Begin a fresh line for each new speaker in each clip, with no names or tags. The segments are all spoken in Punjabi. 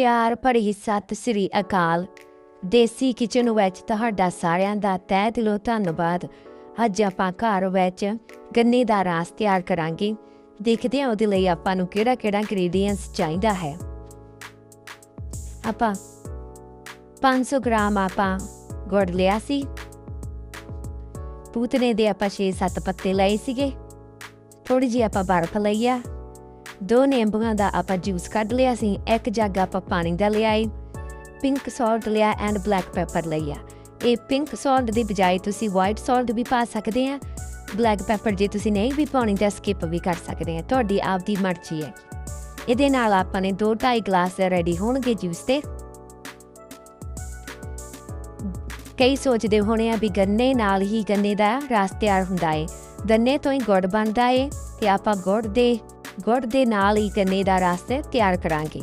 ਪਿਆਰ ਭਰੀ ਸਤਿ ਸ੍ਰੀ ਅਕਾਲ। ਦੇਸੀ ਕਿਚਨ ਵਿੱਚ ਤੁਹਾਡਾ ਸਾਰਿਆਂ ਦਾ ਤਹਿ ਦਿਲੋਂ ਧੰਨਵਾਦ। ਅੱਜ ਆਪਾਂ ਘਰ ਵਿੱਚ ਗੰਨੇ ਦਾ ਰਸ ਤਿਆਰ ਕਰਾਂਗੇ। ਦੇਖਦੇ ਹਾਂ ਉਹਦੇ ਲਈ ਆਪਾਂ ਨੂੰ ਕਿਹੜਾ ਕਿਹੜਾ ਇੰਗਰੀਡੀਅੰਟਸ ਚਾਹੀਦਾ ਹੈ। ਆਪਾਂ 500 ਗ੍ਰਾਮ ਆਪਾਂ ਗੁੜ ਲਿਆ ਸੀ। ਪੂਤਨੇ ਦੇ ਆਪਾਂ 6-7 ਪੱਤੇ ਲਏ ਸੀਗੇ। ਥੋੜੀ ਜਿਹੀ ਆਪਾਂ ਬਰਫ਼ ਲਈ ਆ। ਦੋ ਨਿੰਬੂਆਂ ਦਾ ਆਪਾਂ ਜੂਸ ਕੱਢ ਲਿਆ ਸੀ, ਇੱਕ ਜੱਗ ਆਪਾਂ ਪਾਣੀ ਦਾ ਲਿਆ ਏ ਪਿੰਕ ਸਾਲਟ ਲਿਆ ਐਂਡ ਬਲੈਕ ਪੈਪਰ ਲਿਆ ਇਹ ਪਿੰਕ ਸਾਲਟ ਦੀ ਬਜਾਏ ਤੁਸੀਂ ਵਾਈਟ ਸਾਲਟ ਵੀ ਪਾ ਸਕਦੇ ਆ ਬਲੈਕ ਪੈਪਰ ਜੇ ਤੁਸੀਂ ਨਹੀਂ ਵੀ ਪਾਉਣੀ ਤਾਂ ਸਕਿਪ ਵੀ ਕਰ ਸਕਦੇ ਆ, ਤੁਹਾਡੀ ਆਪਦੀ ਮਰਜ਼ੀ ਹੈ। ਇਹਦੇ ਨਾਲ ਆਪਾਂ ਨੇ 2.5 ਗਲਾਸ ਰੈਡੀ ਹੋਣਗੇ ਜੂਸ 'ਤੇ ਕਈ ਸੋਚਦੇ ਹੋਣੇ ਆ ਵੀ ਗੰਨੇ ਨਾਲ ਹੀ ਗੰਨੇ ਦਾ ਰਸ ਤਿਆਰ ਹੁੰਦਾ ਏ, ਗੰਨੇ ਤੋਂ ਹੀ ਗੁੜ ਬਣਦਾ ਏ, ਤੇ ਆਪਾਂ ਗੁੜ ਦੇ ਗੁੜ ਦੇ ਨਾਲ ਹੀ ਗੰਨੇ ਦਾ ਰਸ ਤਿਆਰ ਕਰਾਂਗੇ।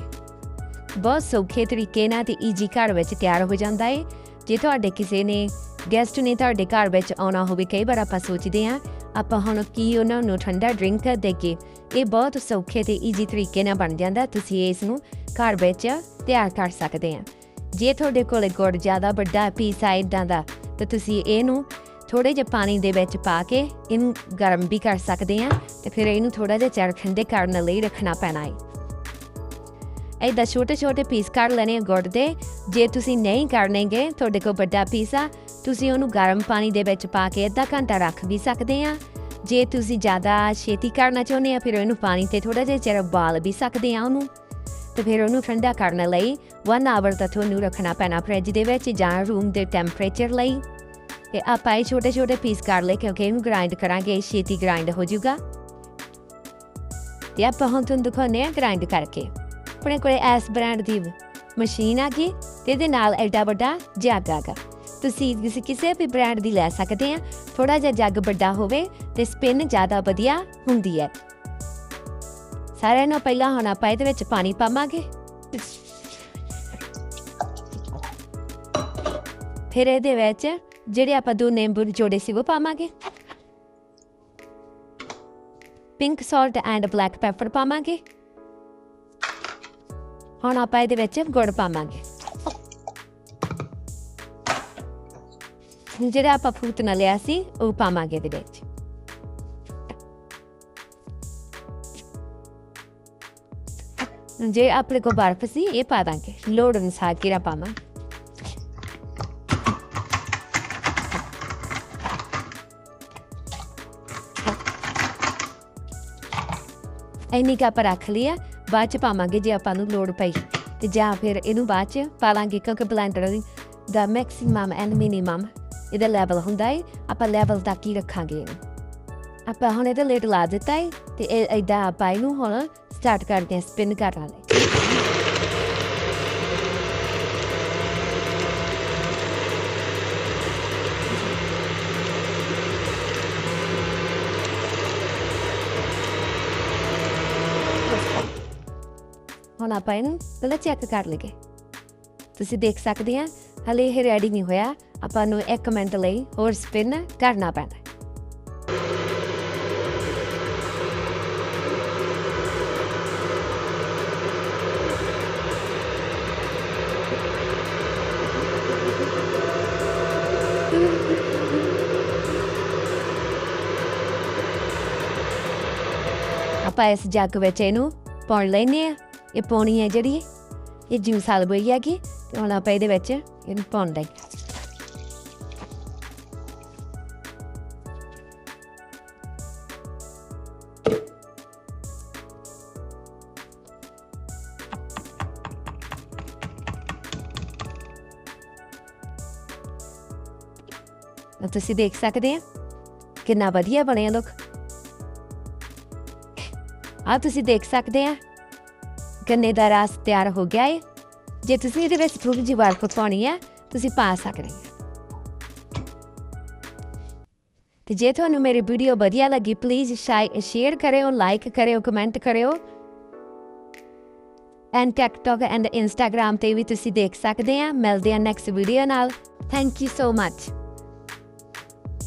ਬਹੁਤ ਸੌਖੇ ਤਰੀਕੇ ਨਾਲ ਤੇ ਈਜੀ ਘਰ ਵਿੱਚ ਤਿਆਰ ਹੋ ਜਾਂਦਾ ਏ। ਜੇ ਤੁਹਾਡੇ ਕਿਸੇ ਨੇ ਗੈਸਟ ਨੇ ਤੁਹਾਡੇ ਘਰ ਵਿੱਚ ਆਉਣਾ ਹੋਵੇ, ਕਈ ਵਾਰ ਆਪਾਂ ਸੋਚਦੇ ਹਾਂ, ਆਪਾਂ ਹੁਣ ਕੀ ਉਹਨਾਂ ਨੂੰ ਠੰਡਾ ਡਰਿੰਕ ਦੇ ਕੇ ਇਹ ਬਹੁਤ ਸੌਖੇ ਤੇ ਈਜੀ ਤਰੀਕੇ ਨਾਲ ਬਣ ਜਾਂਦਾ, ਤੁਸੀਂ ਇਸ ਨੂੰ ਘਰ ਵਿੱਚ ਤਿਆਰ ਕਰ ਸਕਦੇ ਆ ਜੇ ਤੁਹਾਡੇ ਕੋਲ ਗੁੜ ਜ਼ਿਆਦਾ ਵੱਡਾ ਪੀਸ ਆ ਇਦਾਂ ਦਾ, ਤਾਂ ਤੁਸੀਂ ਇਹਨੂੰ ਥੋੜੇ ਜਿਹੇ ਪਾਣੀ ਦੇ ਵਿੱਚ ਪਾ ਕੇ ਇਹਨੂੰ ਗਰਮ ਵੀ ਕਰ ਸਕਦੇ ਆ ਤੇ ਫਿਰ ਇਹਨੂੰ ਥੋੜਾ ਜਿਹਾ ਚਿਰ ਠੰਡੇ ਕਰਨ ਲਈ ਰੱਖਣਾ ਪੈਣਾ ਹੈ। ਇਹਦਾ ਛੋਟੇ ਛੋਟੇ ਪੀਸ ਕਰ ਲੈਣੇ ਗੁੜ ਦੇ। ਜੇ ਤੁਸੀਂ ਨਹੀਂ ਕਰਨੇਗੇ, ਤੁਹਾਡੇ ਕੋਲ ਵੱਡਾ ਪੀਸ ਆ, ਤੁਸੀਂ ਉਹਨੂੰ ਗਰਮ ਪਾਣੀ ਦੇ ਵਿੱਚ ਪਾ ਕੇ ਅੱਧਾ ਘੰਟਾ ਰੱਖ ਵੀ ਸਕਦੇ ਆ ਜੇ ਤੁਸੀਂ ਜ਼ਿਆਦਾ ਛੇਤੀ ਕਰਨਾ ਚਾਹੁੰਦੇ ਆ, ਫਿਰ ਇਹਨੂੰ ਪਾਣੀ ਤੇ ਥੋੜਾ ਜਿਹਾ ਚਿਰ ਉਬਾਲ ਵੀ ਸਕਦੇ ਆ ਉਹਨੂੰ। ਤੇ ਫਿਰ ਉਹਨੂੰ ਠੰਡਾ ਕਰਨ ਲਈ 1 ਆਵਰ ਤੱਕ ਤੁਹਾਨੂੰ ਰੱਖਣਾ ਪੈਣਾ ਫ੍ਰਿਜ ਦੇ ਵਿੱਚ ਜਾਂ ਰੂਮ ਦੇ ਟੈਂਪਰੇਚਰ ਲਈ। ਤੇ ਆਪਾਂ ਇਹ ਛੋਟੇ ਛੋਟੇ ਪੀਸ ਕਰ ਲਏ ਕਿਉਂਕਿ ਇਹਨੂੰ ਗ੍ਰਾਈਂਡ ਕਰਾਂਗੇ ਛੇਤੀ ਗ੍ਰਾਈਂਡ ਹੋ ਜਾਊਗਾ। ਤੇ ਆਪਾਂ ਹੁਣ ਤੁਹਾਨੂੰ ਦਿਖਾਉਂਦੇ ਆ ਗ੍ਰਾਈਂਡ ਕਰਕੇ। ਆਪਣੇ ਕੋਲੇ ਐਸ ਬ੍ਰਾਂਡ ਦੀ ਮਸ਼ੀਨ ਆ ਗਈ ਤੇ ਇਹਦੇ ਨਾਲ ਐਡਾ ਵੱਡਾ ਜੱਗ ਆਗਾ ਤੁਸੀਂ ਕਿਸੇ ਕਿਸੇ ਵੀ ਬ੍ਰਾਂਡ ਦੀ ਲੈ ਸਕਦੇ ਆ ਥੋੜਾ ਜਿਹਾ ਜੱਗ ਵੱਡਾ ਹੋਵੇ ਤੇ ਸਪਿਨ ਜ਼ਿਆਦਾ ਵਧੀਆ ਹੁੰਦੀ ਹੈ। ਸਾਰਿਆਂ ਨੂੰ ਪਹਿਲਾਂ ਹੁਣ ਆਪਾਂ ਇਹਦੇ ਵਿੱਚ ਪਾਣੀ ਪਾਵਾਂਗੇ। ਫਿਰ ਇਹਦੇ ਵਿੱਚ ਜਿਹੜੇ ਆਪਾਂ ਦੋ ਨਿੰਬੂ ਜੋੜੇ ਸੀ, ਉਹ ਪਾਵਾਂਗੇ। Pink salt and black pepper ਪਾਵਾਂਗੇ। ਹੁਣ ਆਪਾਂ ਇਹਦੇ ਵਿੱਚ ਗੁੜ ਪਾਵਾਂਗੇ। ਜਿਹੜਾ ਆਪਾਂ ਫੂਤਨਾ ਲਿਆ ਸੀ, ਉਹ ਪਾਵਾਂਗੇ ਇਹਦੇ ਵਿੱਚ। ਜੇ ਆਪਣੇ ਕੋ ਬਰਫ ਸੀ, ਇਹ ਪਾ ਦਾਂਗੇ। ਲੋੜ ਅਨੁਸਾਰ ਕਿਰਾ ਪਾਵਾਂਗੇ। ਐਨੀ ਕਾ ਪਰ ਰੱਖ ਲਿਆ ਬਾਅਦ ਚ ਪਾਵਾਂਗੇ ਜੇ ਆਪਾਂ ਨੂੰ ਲੋੜ ਪਈ। ਤੇ ਜਾਂ ਫਿਰ ਇਹਨੂੰ ਬਾਅਦ ਚ ਪਾ ਲਾਂਗੇ, ਕਿਉਂਕਿ ਬਲੈਂਡਰ ਦਾ ਮੈਕਸਿਮਮ ਐਂਡ ਮਿਨੀਮਮ ਇਹਦਾ ਲੈਵਲ ਹੁੰਦਾ ਹੈ ਆਪਾਂ ਲੈਵਲ ਤੱਕ ਹੀ ਰੱਖਾਂਗੇ ਇਹਨੂੰ। ਆਪਾਂ ਹੁਣ ਇਹਦਾ ਲੇਟ ਲਾ ਦਿੱਤਾ ਹੈ ਤੇ ਇਹ ਇਦਾਂ ਆਪਾਂ ਇਹਨੂੰ ਹੁਣ ਸਟਾਰਟ ਕਰਦੇ ਹਾਂ ਸਪਿਨ ਕਰਨ ਲਈ ਹੁਣ ਆਪਾਂ ਇਹਨੂੰ ਪਹਿਲਾਂ ਚੈੱਕ ਕਰ ਲਈਏ। ਤੁਸੀਂ ਦੇਖ ਸਕਦੇ ਆ, ਹਲੇ ਇਹ ਰੈਡੀ ਨਹੀਂ ਹੋਇਆ, ਆਪਾਂ ਨੂੰ ਇੱਕ ਮਿੰਟ ਲਈ ਹੋਰ ਸਪਿਨ ਕਰਨਾ ਪੈਣਾ ਆਪਾਂ ਇਸ ਜੱਗ ਵਿੱਚ ਇਹਨੂੰ ਪਾਉਣ ਲੈਨੇ ਆ। ਇਹ ਪਾਉਣੀ ਹੈ ਜਿਹੜੀ ਇਹ ਜੂਸ ਹਾਲ ਬਈ ਹੈਗੀ ਤੇ ਹੁਣ ਆਪਾਂ ਇਹਦੇ ਵਿੱਚ ਇਹਨੂੰ ਪਾਉਣ ਦੇ ਤੁਸੀਂ ਦੇਖ ਸਕਦੇ ਆ ਕਿੰਨਾ ਵਧੀਆ ਬਣਿਆ ਲੋਕ। ਆ ਤੁਸੀਂ ਦੇਖ ਸਕਦੇ ਆ ਗੰਨੇ ਦਾ ਰਸ ਤਿਆਰ ਹੋ ਗਿਆ ਹੈ ਜੇ ਤੁਸੀਂ ਇਹਦੇ ਵਿੱਚ ਥੋੜੀ ਜਿਹੀ ਬਰਫ਼ ਪਾਉਣੀ ਹੈ, ਤੁਸੀਂ ਪਾ ਸਕਦੇ ਹੋ। ਤੇ ਜੇ ਤੁਹਾਨੂੰ ਮੇਰੀ ਵੀਡੀਓ ਵਧੀਆ ਲੱਗੀ ਪਲੀਜ਼ ਸ਼ੇਅਰ ਕਰਿਓ ਲਾਈਕ ਕਰਿਓ ਕਮੈਂਟ ਕਰਿਓ। ਐਂਡ ਟਿਕਟੌਕ ਐਂਡ ਇੰਸਟਾਗ੍ਰam ਤੇ ਵੀ ਤੁਸੀਂ ਦੇਖ ਸਕਦੇ ਆ। ਮਿਲਦੇ ਆ ਨੈਕਸਟ ਵੀਡੀਓ ਨਾਲ। Thank you so much